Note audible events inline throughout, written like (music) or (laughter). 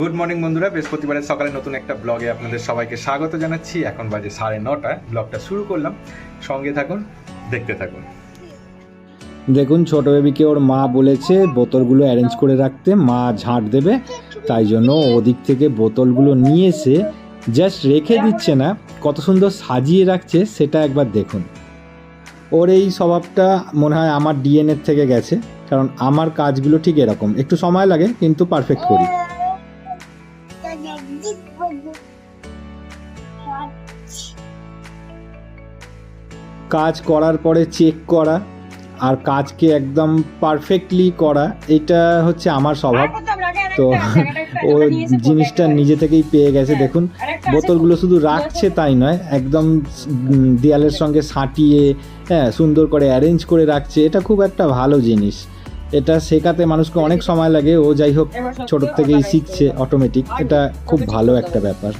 Good morning বন্ধুরা। বৃহস্পতিবারের সকালে নতুন একটা ব্লগে আপনাদের সবাইকে স্বাগত জানাচ্ছি। এখন বাজে সাড়ে নটায়। ব্লগটা শুরু করলাম। সঙ্গে থাকুন, দেখতে থাকুন। দেখুন, ছোট বেবিকে ওর মা বলেছে, বোতলগুলো অ্যারেঞ্জ করে রাখতে। মা ঝাঁট দেবে, তাই জন্য ওদিক থেকে বোতলগুলো নিয়ে এসে জাস্ট রেখে দিচ্ছে না। কত সুন্দর সাজিয়ে রাখছে, সেটা একবার দেখুন। ওর এই স্বভাবটা মনে হয় আমার ডিএনএর থেকে গেছে, কারণ আমার কাজগুলো ঠিক এরকম। একটু সময় লাগে, কিন্তু পারফেক্ট করি। কাজ করার পরে চেক করা আর কাজকে একদম পারফেক্টলি করা এটা হচ্ছে আমার স্বভাব। তো ও জিনিসটা নিজে থেকেই পেয়ে গেছে দেখুন। বোতলগুলো শুধু রাখছে তাই নয় একদম দেয়ালের সঙ্গে সাঁটিয়ে হ্যাঁ সুন্দর করে অ্যারেঞ্জ করে রাখছে। এটা খুব একটা ভালো জিনিস। এটা শেখাতে মানুষকে অনেক সময় লাগে ও যাই হোক ছোট থেকেই শিখছে অটোমেটিক এটা খুব ভালো একটা ব্যাপার।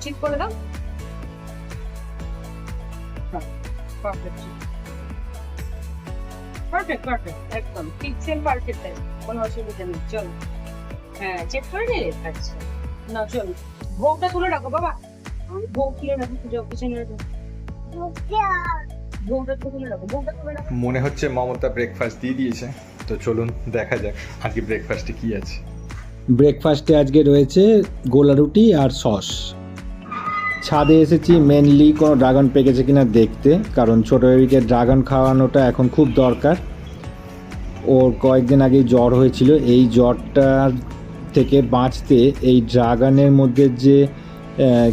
ঠিক করে দাও। পারফেক্ট পারফেক্ট একদম। পিক্সেল পারফেক্ট কোনো অসুবিধা নেই চল। হ্যাঁ চেক করে নিলে আচ্ছা। না চল। ভোগটা তুলে রাখো বাবা। ভোগ তুলে রাখো পুজো পিছনে রাখো। ভোগটা তুলে রাখো ভোগটা তুলে রাখো। মনে হচ্ছে মমতা ব্রেকফাস্ট দিয়ে দিয়েছে। তো চলুন দেখা যাক আজকে ব্রেকফাস্টে কি আছে। ব্রেকফাস্টে আজকে রয়েছে গোলা রুটি আর সস। ছাদে এসেছি মেনলি কোনো ড্রাগন পেকেছে কিনা দেখতে, কারণ ছোটো বেবিকে ড্রাগন খাওয়ানোটা এখন খুব দরকার। ওর কয়েকদিন আগে জ্বর হয়েছিল, এই জ্বরটার থেকে বাঁচতে এই ড্রাগনের মধ্যে যে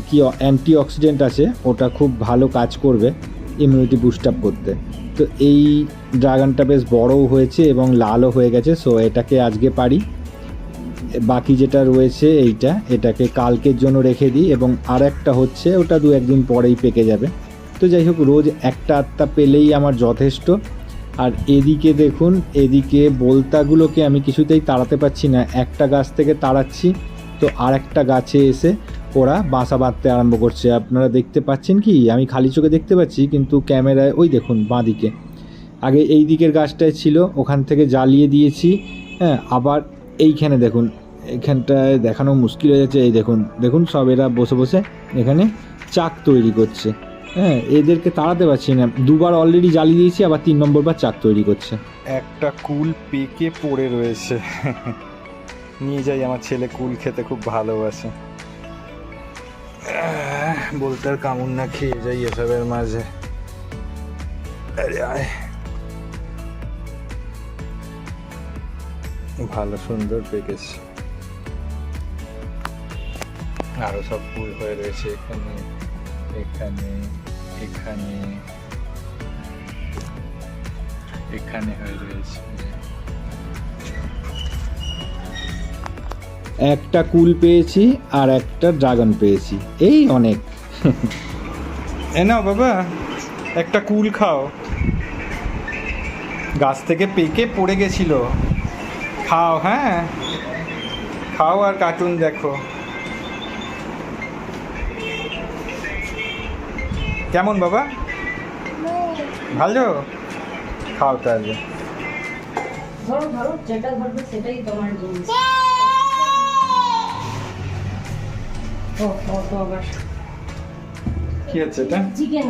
কি অ্যান্টি অক্সিডেন্ট আছে, ওটা খুব ভালো কাজ করবে ইমিউনিটি বুস্ট আপ করতে। তো এই ড্রাগনটা বেশ বড়ও হয়েছে এবং লালও হয়ে গেছে সো এটাকে আজকে পারি। বাকি যেটা রয়েছে এইটা, এটাকে কালকের জন্য রেখে দিই এবং আর একটা হচ্ছে ওটা দু একদিন পরেই পেকে যাবে। তো যাই হোক, রোজ একটা আটটা পেলেই আমার যথেষ্ট। আর এদিকে দেখুন, এদিকে বলতাগুলোকে আমি কিছুতেই তাড়াতে পারছি না। একটা গাছ থেকে তাড়াচ্ছি, তো আর একটা গাছে এসে ওরা বাসা বাঁধতে আরম্ভ করছে। আপনারা দেখতে পাচ্ছেন কি? আমি খালি চোখে দেখতে পাচ্ছি, কিন্তু ক্যামেরায়, ওই দেখুন বাঁদিকে। আগে এই দিকের গাছটায় ছিল, ওখান থেকে জ্বালিয়ে দিয়েছি। হ্যাঁ আবার এইখানে দেখুন এখানটায় দেখানো মুশকিল হয়ে যাচ্ছে। এই দেখুন দেখুন সব এরা বসে বসে এখানে চাক তৈরি করছে। হ্যাঁ এদেরকে তাড়াতে পারছি না। দুবার অলরেডি জ্বালিয়ে দিয়েছি, আবার তিন নম্বর বার চাক তৈরি করছে। একটা কুল পেকে পড়ে রয়েছে। নিয়ে যাই, আমার ছেলে কুল খেতে খুব ভালোবাসে। বলতে আর কামড় না খেয়ে যাই এসবের মাঝে। ভালো সুন্দর পেকেছে। আরও সব ফুল হয়ে রয়েছে এখানে এখানে এখানে এখানে হয়ে রয়েছে। একটা কুল পেয়েছি আর একটা ড্রাগন পেয়েছি এই অনেক। এ নাও বাবা একটা কুল খাও। গাছ থেকে পেকে পড়ে গেছিল। খাও হ্যাঁ? খাও আর কার্টুন দেখো। কেমন বাবা? ভালো? খাও তাহলে। কি আছে এটা? Chicken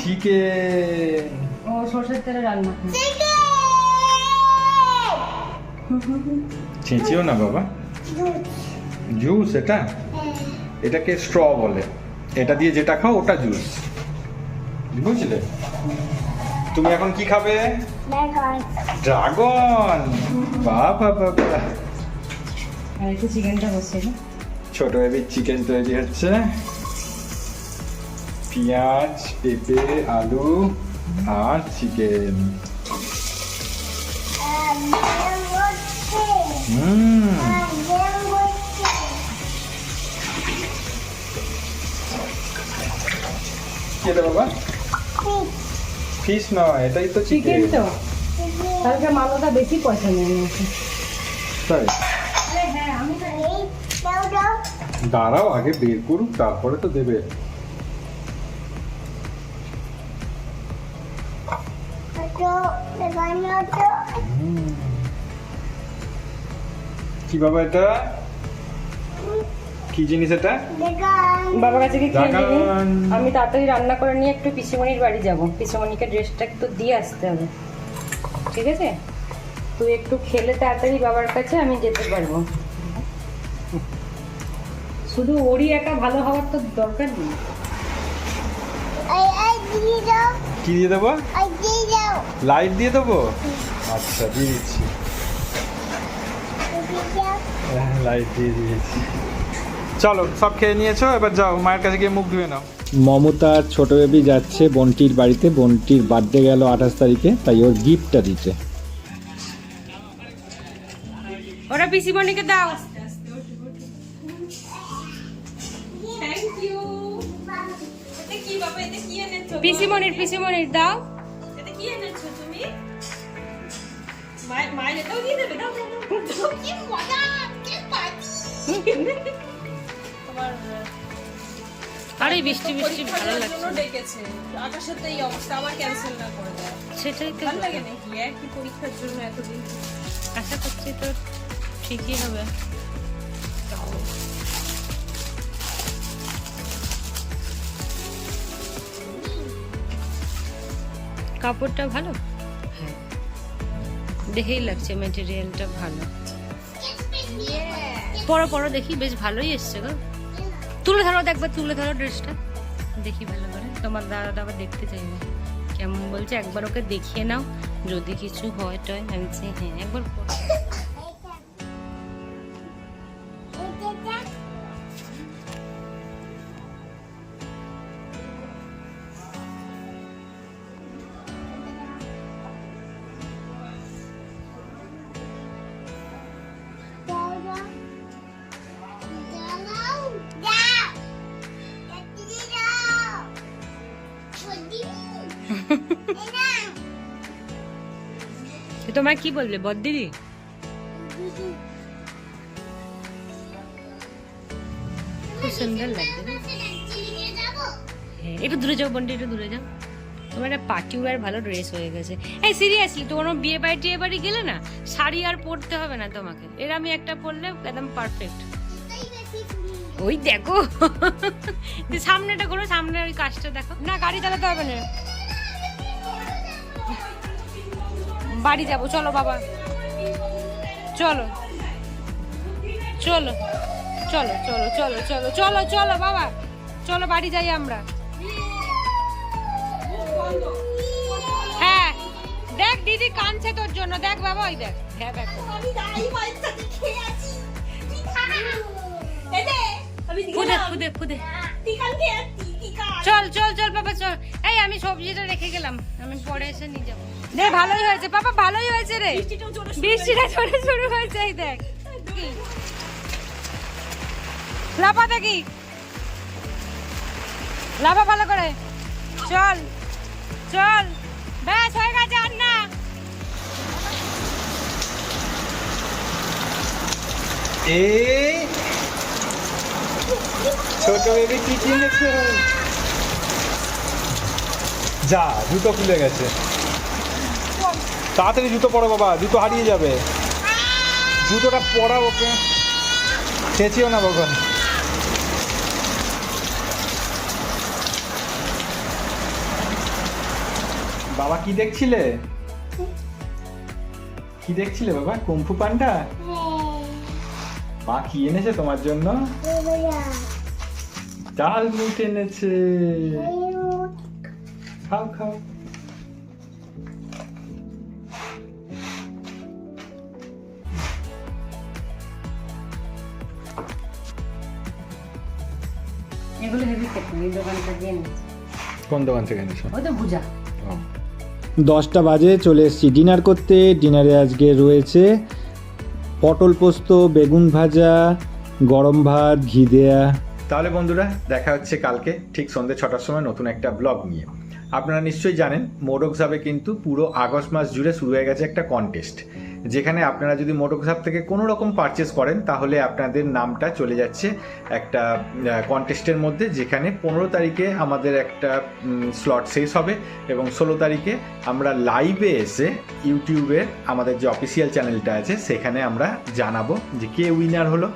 chicken. ও সরষের তেলে রান্না ছেঁচিও না বাবা। জুস এটা? এটাকে স্ট্র বলে। এটা দিয়ে যেটা খাও ওটা জুস বুঝলে? তুমি এখন কি খাবে? ড্রাগন বাবা বাবা আর একটু চিকেনটা বসে ছোট বেবির চিকেন তৈরি হচ্ছে। পেঁয়াজ পেঁপে আলু আর চিকেন হুম। কি এটা বাবা ফিশ নয় এটাই তো চিকেন তো। কালকে মালাটা বেশি পয়সা নেয় তাই? হ্যাঁ দাঁড়াও আগে বের করুক তারপরে তো দেবে। কি বাবা এটা? কি জিনিস এটা? বাবার কাছে কি খেয়ে নিবি। আমি তাড়াতাড়ি রান্না করে নিয়ে একটু পিসিমণির বাড়ি যাব। পিসিমণিকে ড্রেসটা একটু দিয়ে আসতে হবে। ঠিক আছে? তুই একটু খেলে তাড়াতাড়ি বাবার কাছে আমি যেতে পারব। শুধু ওরই একা ভালো হওয়ার তো দরকার নেই। কি দিয়ে দেবো? লাইট দিয়ে দেবো? আচ্ছা দিয়ে দিচ্ছি। লাইট দিয়ে দিয়েছি। চলো সব খেয়ে নিয়েছো? এবার যাও মায়ের কাছে গিয়ে মুখ ধুয়ে নাও। মমতা ছোট বেবি যাচ্ছে বোনটির বাড়িতে। বোনটির বার্থডে গেল আঠাশ তারিখে তাই ওর গিফটটা দিতে ওরা পিসি বোনকে দাও। পিসিমনির পিসিমনির দাও। এটা কি এনেছো তুমি? দেবে দাও কি মজা কি পার্টি (laughs) আরে বৃষ্টি বৃষ্টি ভালো লাগছে। ডেকেছে। আকাশের তো এই অবস্থা আবার ক্যান্সেল না করে দেয়। সেটাই তো ভালো লাগে নাকি? একই পরীক্ষার জন্য এতদিন। আশা করছি তো ঠিকই হবে। কাপড়টা ভালো? হ্যাঁ। দেখেই লাগছে মেটেরিয়ালটা ভালো। পরো পরো দেখি বেশ ভালোই এসছে গো। তুলে ধরো একবার তুলে ধরো ড্রেসটা দেখি ভালো করে। তোমার দাদা আবার দেখতে চাইবে। কেমন বলছে? একবার ওকে দেখিয়ে নাও। যদি কিছু হয় টয়, আমি হ্যাঁ একবার তোমার কি বললে বদ্দিদি খুব সুন্দর লাগছে হ্যাঁ, একটু দূরে যাও বন্টি একটু দূরে যাও। তোমার একটা পার্টি ওয়ার ভালো ড্রেস হয়ে গেছে। এই সিরিয়াসলি তোমার বিয়ে বাড়ি টিয়ে বাড়ি গেলে না শাড়ি আর পরতে হবে না তোমাকে। এর আমি একটা পরলে একদম পারফেক্ট ওই দেখো। সামনেটা করো সামনে ওই কাজটা দেখো। না গাড়ি চালাতে হবে না। বাড়ি যাব চলো বাবা। চলো। চলো। চলো চলো চলো চলো চলো চলো বাবা। চলো বাড়ি যাই আমরা। হ্যাঁ দেখ দিদি কাঁদছে তোর জন্য। দেখ বাবা ওই দেখ। হ্যাঁ দেখ। ফুদে ফুদে ফুদে। চল চল চল বাবা চল। এই আমি সবজিটা রেখে গেলাম। আমি পরে এসে নিয়ে যাব। দেখ ভালোই হয়েছে বাবা ভালোই হয়েছে রে। বৃষ্টিটা ঝরে শুরু হয়েছে এই দেখ। লাফা দেখি। লাফা ভালো করে। চল চল। ব্যাস হয়ে গেছে আর না ছোট বেবি কি কিনেছে যা দুটো খুলে গেছে। তাড়াতাড়ি জুতো পরো বাবা জুতো হারিয়ে যাবে। জুতোটা পরা ওকে। চেঁচিও না কখন। বাবা কি দেখছিলে? কি দেখছিলে বাবা? Kung Fu Panda? মা কি এনেছে তোমার জন্য? ডাল মুট এনেছে। খাও খাও। এগুলো হেভি এই দোকানটা দিয়ে কোন দোকান থেকে এনেছো? ওই তো ভুজা। দশটা বাজে চলে এসেছি ডিনার করতে। ডিনারে আজকে রয়েছে পটল পোস্ত বেগুন ভাজা গরম ভাত ঘি দেয়া। তাহলে বন্ধুরা দেখা হচ্ছে কালকে ঠিক সন্ধ্যে ছটার সময় নতুন একটা ব্লগ নিয়ে। আপনারা নিশ্চয়ই জানেন মোরক সাবে কিন্তু পুরো আগস্ট মাস জুড়ে শুরু হয়ে গেছে একটা কন্টেস্ট যেখানে আপনারা যদি মোটকসাপ থেকে কোনো রকম পারচেস করেন, তাহলে আপনাদের নামটা চলে যাচ্ছে একটা কন্টেস্টের মধ্যে, যেখানে পনেরো তারিখে আমাদের একটা স্লট শেষ হবে এবং ষোলো তারিখে আমরা লাইভে এসে ইউটিউবে আমাদের যে অফিসিয়াল চ্যানেলটা আছে, সেখানে আমরা জানাব যে কে উইনার হলো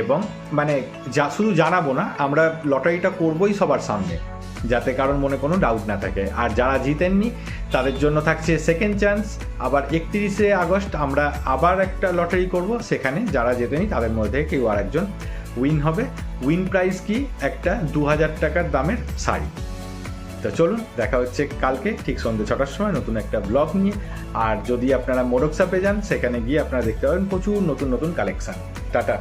এবং মানে যা, শুধু জানাব না, আমরা লটারিটা করবোই সবার সামনে, যাতে কারণ মনে কোনো ডাউট না থাকে। আর যারা জিতেননি তাদের জন্য থাকছে সেকেন্ড চান্স আবার একত্রিশে আগস্ট আমরা আবার একটা লটারি করব। সেখানে যারা জেতেনি তাদের মধ্যে কেউ আর একজন উইন হবে। উইন প্রাইস কি? একটা দু হাজার টাকার দামের শাড়ি। তো চলুন, দেখা হচ্ছে কালকে, ঠিক সন্ধ্যে ছটার সময় নতুন একটা ব্লগ নিয়ে। আর যদি আপনারা মোরকসাপে যান, সেখানে গিয়ে আপনারা দেখতে পাবেন প্রচুর নতুন নতুন কালেকশন টাটা।